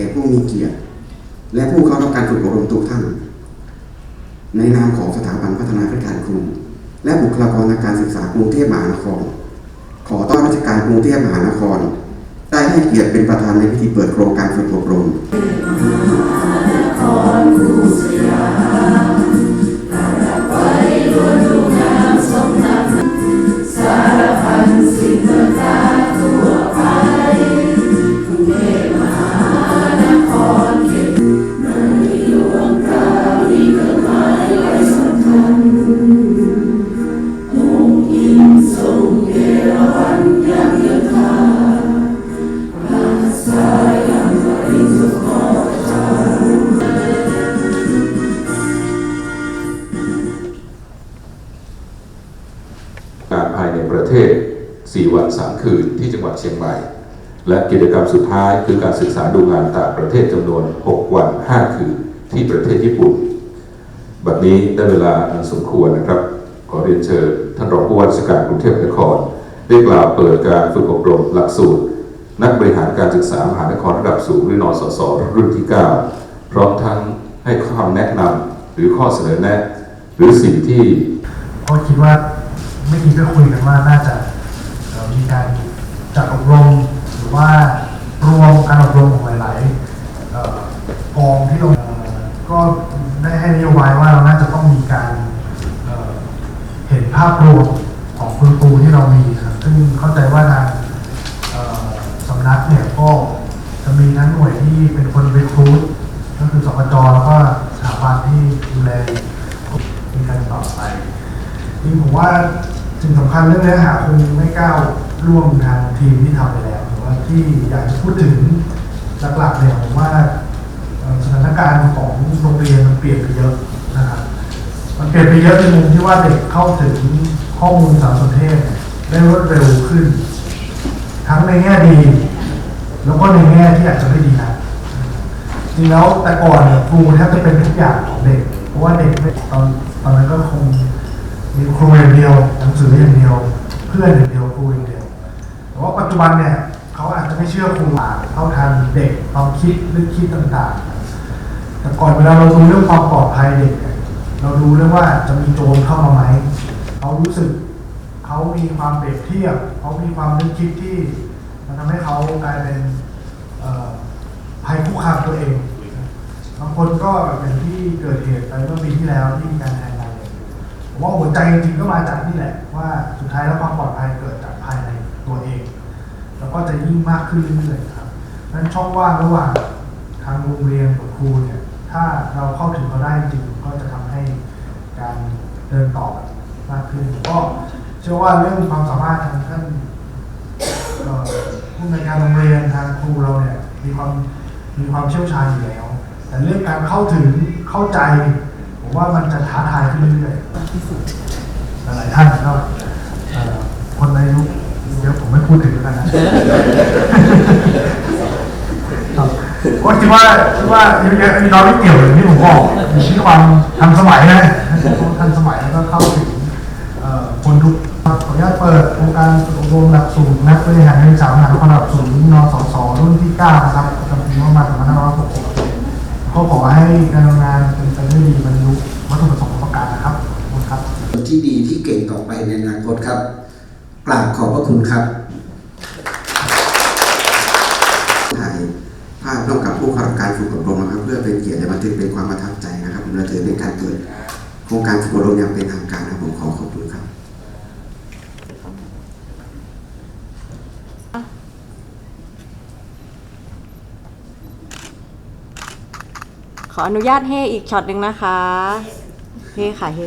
ก่ผู้มีเกียรติ และผู้เข้ารับการฝึกอบรมทุกท่าน ในนามของสถาบันพัฒนาพื้นฐาชกรครูและบุคลากรทางการศึกษากรุงเทพมหานคร ขอต้อนราชการกรุงเทพมหานคร ได้ให้เกียรติเป็นประธานในพิธีเปิดโครงการฝึกอบรม ศ 4 วัน 3 คืนที่จังหวัดเชียงใหม่ และกิจกรรมสุดท้ายคือการศึกษาดูงานต่างประเทศจำนวน 6 วัน 5 คืนที่ประเทศญี่ปุ่น บัดนี้ได้เวลาอันสมควรนะครับ ขอเรียนเชิญท่านรองผู้ว่าราชการกรุงเทพมหานคร ได้กล่าวเปิดการฝึกอบรมหลักสูตร นักบริหารการศึกษามหานครระดับสูงหรือนสสรุ่นที่ 9 พร้อมทั้งให้คำแนะนำหรือข้อเสนอแนะ หรือสิ่งที่ก็คิดว่า ไม่อกี้ก็คุยกันว่าน่าจะมีการจัดอบรมหรือว่ารวมการอบรมของหลายๆกองที่ลงเอ่อก็ได้ให้นโยบายว่าเราน่าจะต้องมีการเเห็นภาพรวมของคุณครูที่เรามีครับซึ่งเข้าใจว่าทางสำนักเนี่ยก็จะมีทั้งหน่วยที่เป็นคนรีครูทก็คือสปจแล้วก็สถาบันที่ดูแลมีการต่อไปจริงผมว่า สิ่งสำคัญเรื่องเนื้อหาคงไม่ก้าวร่วมทางทีมที่ทำไปแล้วแต่ว่าที่อยากจะพูดถึงหลักๆเนี่ยผมว่าสถานการณ์ของโรงเรียนมันเปลี่ยนไปเยอะนะครับมันเปลี่ยนไปเยอะในมุมที่ว่าเด็กเข้าถึงข้อมูลสารสนเทศได้รวดเร็วขึ้น ทั้งในแง่ดี แล้วก็ในแง่ที่อาจจะไม่ดีนะจริงแล้วแต่ก่อนเนี่ยครูแทบจะเป็นทุกอย่างของเด็ก เพราะว่าเด็กตอนตอนนั้นก็คง มีครูอย่างเดียวหนังสืออย่างเดียว เพื่อนอย่างเดียวครูอย่างเดียวแต่ว่าปัจจุบันเนี่ยเขาอาจจะไม่เชื่อครูอ่านเท่าทันเด็กความคิดนึกคิดต่างๆ แต่ก่อนเวลาเราดูเรื่องความปลอดภัยเด็กเราดูเรื่องว่าจะมีโจรเข้ามาไหมเขารู้สึกเขามีความเปรียบเทียบเขามีความนึกคิดที่มันทำให้เขากลายเป็นภัยคุกคามตัวเองบางคนก็อย่างที่เกิดเหตุไปเมื่อปีที่แล้วที่มีการแผมว่าหัวใจจริงๆก็มาจากนี่แหละว่าสุดท้ายแล้วความปลอดภัยเกิดจากภายในตัวเอง แล้วก็จะยิ่งมากขึ้นเรื่อยๆครับนั้นช่องว่างระหว่างทางโรงเรียนกับครูเนี่ยถ้าเราเข้าถึงเขาได้จริงๆก็จะทำให้การเดินต่อมากขึ้นก็เชื่อว่าเรื่องความสามารถทางท่านผู้ในการโรงเรียนทางครูเราเนี่ยมีความมีความเชี่ยวชาญอยู่แล้ว แต่เรื่องการเข้าถึงเข้าใจ ผมว่ามันจะท้าทายขึ้นเรื่อยๆหลายๆท่านก็เอ่อคนในยุคเดี๋ยวผมไม่พูดถึงแล้วกันนะครับก็คิดว่าคิดว่าเยอะๆมีน้อยไม่เกี่ยวอย่างที่ผมบอกอยู่ที่ความทันสมัยนะทันสมัยแล้วก็เข้าถึงเอ่อคนทุกขออนุญาตเปิดโครงการอบรมหลักสูตรนักบริหารในสามหลักระดับสูงนสสรุ่นที่9นะครับประจำปีประมาณ2566 ก็ขอให้การทำงานเป็นไปด้วยดีบรรลุวัตถุประสงค์ประการนะครับขอบคุณครับ ที่ดีที่เก่งต่อไปในอนาคตครับกราบขอบพระคุณครับถ่ายภาพร่วมกับผู้ขับการฝึกอบรมนะครับ เพื่อเป็นเกียรติและบันทึกเป็นความประทับใจนะครับผมและถือเป็นการเปิดโครงการฝึกอบรมอย่างเป็นทางการนะผมขอขอบคุณครับ ออนุญาตเฮอีกช็อตหนึ่งนะคะ เฮค่ะเฮ